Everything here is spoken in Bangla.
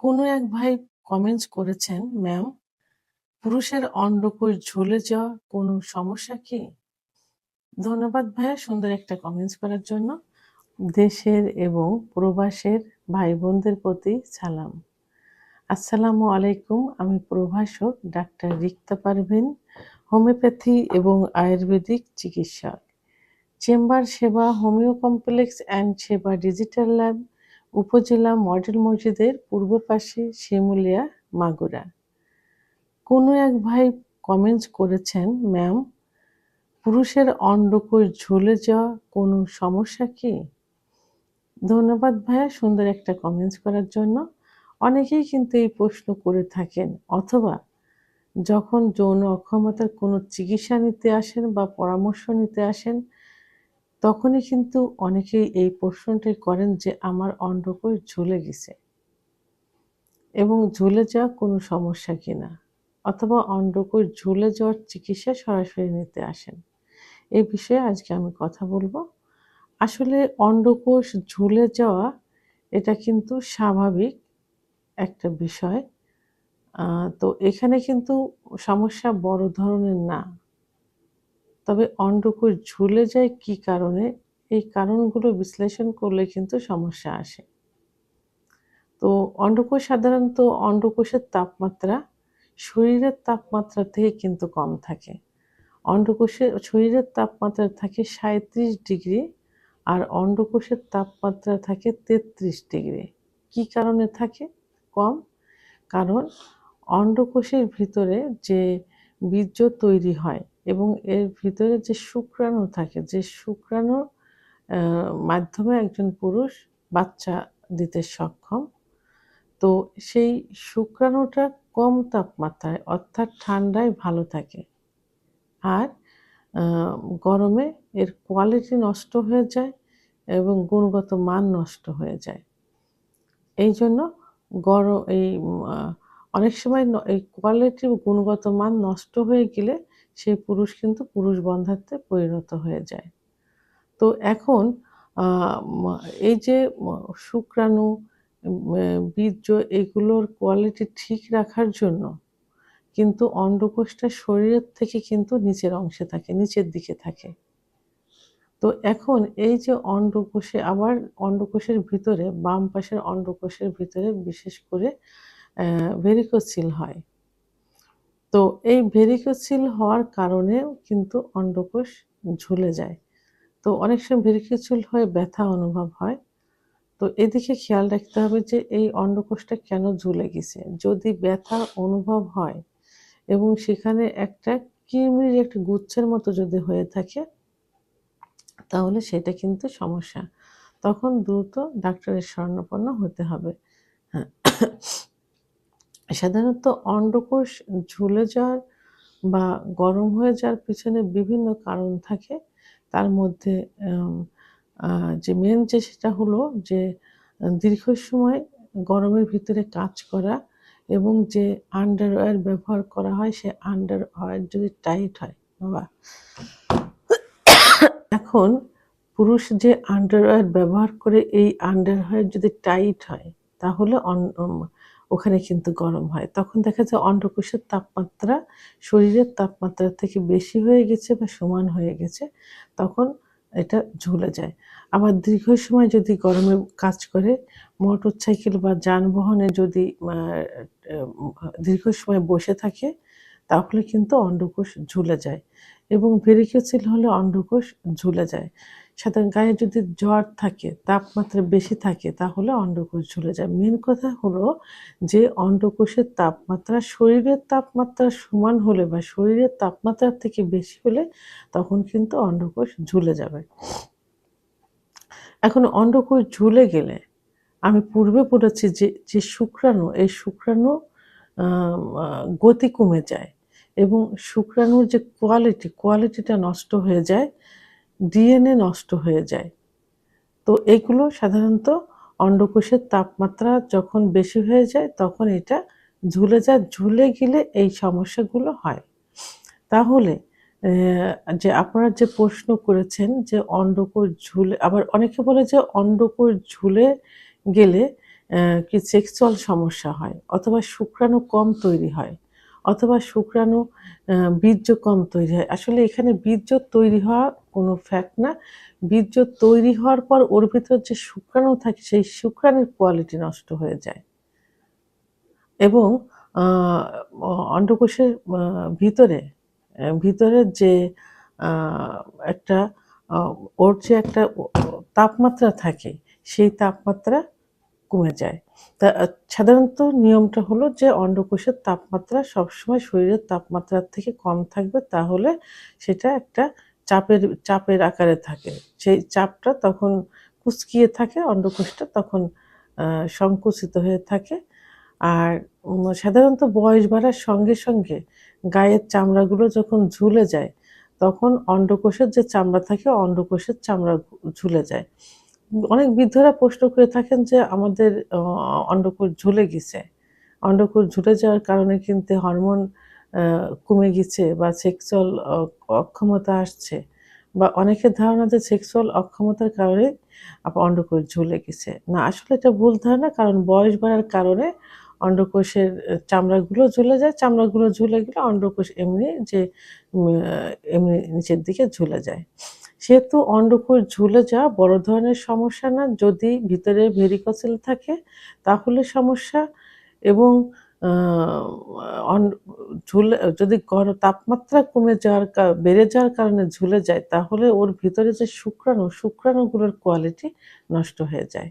কোনো এক ভাই কমেন্টস করেছেন, ম্যাম, পুরুষের অন্ডকোষ ঝুলে যাওয়া কোনো সমস্যা কি? ধন্যবাদ ভাইয়া সুন্দর একটা কমেন্টস করার জন্য। দেশের এবং প্রবাসের ভাই বোনদের প্রতি সালাম। আসসালামু আলাইকুম আমি প্রভাষক ডাক্তার রিক্তা পারভিন হোমিওপ্যাথি এবং আয়ুর্বেদিক চিকিৎসক চেম্বার সেবা হোমিও কমপ্লেক্স অ্যান্ড সেবা ডিজিটাল ল্যাব উপজেলা মডেল মসজিদের পূর্ব পাশে শিমুলিয়া মাগুরা। কোনো এক ভাই কমেন্টস করেছেন, ম্যাম, পুরুষের অন্ডকোষ ঝুলে যাওয়া কোনো সমস্যা কি? ধন্যবাদ ভাইয়া সুন্দর একটা কমেন্টস করার জন্য। অনেকেই কিন্তু এই প্রশ্ন করে থাকেন, অথবা যখন যৌন অক্ষমতার কোনো চিকিৎসা নিতে আসেন বা পরামর্শ নিতে আসেন তখনই কিন্তু অনেকেই এই প্রশ্নটি করেন যে আমার অন্ডকোষ ঝুলে গেছে? এবং ঝুলে যাওয়া কোনো সমস্যা কিনা অথবা অন্ডকোষ ঝুলে যাওয়ার চিকিৎসা সরাসরি নিতে আসেন? এই বিষয়ে আজকে আমি কথা বলব। আসলে অন্ডকোষ ঝুলে যাওয়া এটা কিন্তু স্বাভাবিক একটা বিষয়। তো এখানে কিন্তু সমস্যা বড় ধরনের না। তবে অন্ডকোষ ঝুলে যায় কি কারণে? এই কারণগুলো বিশ্লেষণ করলে কিন্তু সমস্যা আসে। তো অন্ডকোষ সাধারণত অন্ডকোষের তাপমাত্রা শরীরের তাপমাত্রা থেকে কিন্তু কম থাকে। অন্ডকোষের শরীরের তাপমাত্রা থাকে সাঁত্রিশ ডিগ্রি আর অন্ডকোষের তাপমাত্রা থাকে তেত্রিশ ডিগ্রি। কি কারণে থাকে? কম? কারণ অন্ডকোষের ভিতরে যে বীর্য তৈরি হয় এবং এর ভিতরে যে শুক্রাণু থাকে, যে শুক্রাণুর মাধ্যমে একজন পুরুষ বাচ্চা দিতে সক্ষম। তো সেই শুক্রাণুটা কম তাপমাত্রায়, অর্থাৎ ঠান্ডায় ভালো থাকে। আর গরমে এর কোয়ালিটি নষ্ট হয়ে যায় এবং গুণগত মান নষ্ট হয়ে যায়। এই জন্য গরম, এই অনেক সময় এই কোয়ালিটি গুণগত মান নষ্ট হয়ে গেলে সেই পুরুষ কিন্তু পুরুষ বন্ধাত্বে পরিণত হয়ে যায়। তো এখন এই যে শুক্রাণু বীর্য এগুলোর কোয়ালিটি ঠিক রাখার জন্য কিন্তু অন্ডকোষটা শরীরের থেকে কিন্তু নিচের অংশে থাকে, নিচের দিকে থাকে। তো এখন এই যে অন্ডকোষে, আবার অন্ডকোষের ভিতরে, বাম পাশের অন্ডকোষের ভিতরে বিশেষ করে ভেরিকোসিল হয়। তো এই ভেরিকোসিল হওয়ার কারণেও কিন্তু অন্ডকোষ ঝুলে যায়। তো অনেক সময় ভেরিকোসিল হয়ে ব্যথা অনুভব হয়। তো এদিকে খেয়াল রাখতে হবে যে এই অন্ডকোষটা কেন ঝুলে গেছে? যদি ব্যথা অনুভব হয় এবং সেখানে একটা কৃমির একটা গুচ্ছের মতো যদি হয়ে থাকে, তাহলে সেটা কিন্তু সমস্যা। তখন দ্রুত ডাক্তারের স্বর্ণপন্ন হতে হবে। হ্যাঁ। সাধারণত অন্ডকোষ ঝুলে যাওয়ার বা গরম হয়ে যাওয়ার পিছনে বিভিন্ন কারণ থাকে। তার মধ্যে যে মেন যে সেটা হলো যে, দীর্ঘ সময় গরমের ভিতরে কাজ করা এবং যে আন্ডারওয়্যার ব্যবহার করা হয়, সে আন্ডারওয়্যার যদি টাইট হয়, বাবা। এখন পুরুষ যে আন্ডারওয়্যার ব্যবহার করে এই আন্ডারওয়্যার যদি টাইট হয়, তাহলে ওখানে কিন্তু গরম হয়। তখন দেখা যায় অন্ডকোষের তাপমাত্রা শরীরের তাপমাত্রা থেকে বেশি হয়ে গেছে বা সমান হয়ে গেছে, তখন এটা ঝুলে যায়। আবার দীর্ঘ সময় যদি গরমে কাজ করে মোটর সাইকেল বা যানবাহনে যদি দীর্ঘ সময় বসে থাকে তাহলে কিন্তু অন্ডকোষ ঝুলে যায় এবং ভেরিকেসিল হলে অন্ডকোষ ঝুলে যায়। সাধারণ গায়ে যদি জ্বর থাকে, তাপমাত্রা বেশি থাকে, তাহলে অন্ডকোষ ঝুলে যায়। মেন কথা হলো যে অন্ডকোষের তাপমাত্রা শরীরের তাপমাত্রা সমান হলে বা শরীরের তাপমাত্রার থেকে বেশি হলে তখন কিন্তু অন্ডকোষ ঝুলে যাবে। এখন অন্ডকোষ ঝুলে গেলে আমি পূর্বে বলেছি যে যে শুক্রাণু, এই শুক্রাণু গতি কমে যায়। এবং শুক্রাণুর যে কোয়ালিটি কোয়ালিটিটা নষ্ট হয়ে যায় ডিএনএ নষ্ট হয়ে যায়। তো এগুলো সাধারণত অন্ডকোষের তাপমাত্রা যখন বেশি হয়ে যায়, তখন এটা ঝুলে যায়, ঝুলে গেলে এই সমস্যাগুলো হয়। তাহলে যে আপনারা যে প্রশ্ন করেছেন যে অন্ডকোষ ঝুলে, আবার অনেকে বলে যে অন্ডকোষ ঝুলে গেলে কি সেক্সুয়াল সমস্যা হয় অথবা শুক্রাণু কম তৈরি হয়। অথবা শুক্রাণু বীর্য কম তৈরি হয়। আসলে এখানে বীর্য তৈরি হওয়া কোনো ফ্যাক্ট না। বীর্য তৈরি হওয়ার পর ওর ভিতর যে শুক্রাণু থাকে সেই শুক্রাণুর কোয়ালিটি নষ্ট হয়ে যায়। এবং অন্ডকোষের ভিতরে আহ, ভিতরে যে একটা ওর যে একটা তাপমাত্রা থাকে সেই তাপমাত্রা কমে যায়। তা সাধারণত নিয়মটা হলো যে অন্ডকোষের তাপমাত্রা সবসময় শরীরের তাপমাত্রার থেকে কম থাকবে, তাহলে সেটা একটা চাপের চাপের আকারে থাকে। সেই চাপটা তখন কুচকিয়ে থাকে, অন্ডকোষটা তখন সংকুচিত হয়ে থাকে। আর সাধারণত বয়স বাড়ার সঙ্গে সঙ্গে গায়ের চামড়াগুলো যখন ঝুলে যায়, তখন অন্ডকোষের যে চামড়া থাকে, অন্ডকোষের চামড়া ঝুলে যায়। অনেক বৃদ্ধরা প্রশ্ন করে থাকেন যে আমাদের আহ, অন্ডকোষ ঝুলে গেছে। অন্ডকোষ ঝুলে যাওয়ার কারণে কিন্তু হরমোন কমে গেছে বা সেক্সুয়াল অক্ষমতা আসছে বা অনেকের ধারণা যে সেক্সুয়াল অক্ষমতার কারণে অন্ডকোষ ঝুলে গেছে। না আসলে এটা ভুল ধারণা কারণ বয়স বাড়ার কারণে অন্ডকোষের চামড়াগুলো ঝুলে যায়। চামড়াগুলো ঝুলে গেলে অন্ডকোষ এমনি যে এমনি নিচের দিকে ঝুলে যায়। সেহেতু অন্ডকূপ ঝুলে যাওয়া বড় ধরনের সমস্যা না। যদি ভিতরে ভেরিকসেল থাকে, তাহলে সমস্যা। এবং ঝুলে, যদি গরম তাপমাত্রা কমে যাওয়ার বেড়ে যাওয়ার কারণে ঝুলে যায়, তাহলে ওর ভিতরে যে শুক্রাণু, শুক্রাণুগুলোর কোয়ালিটি নষ্ট হয়ে যায়।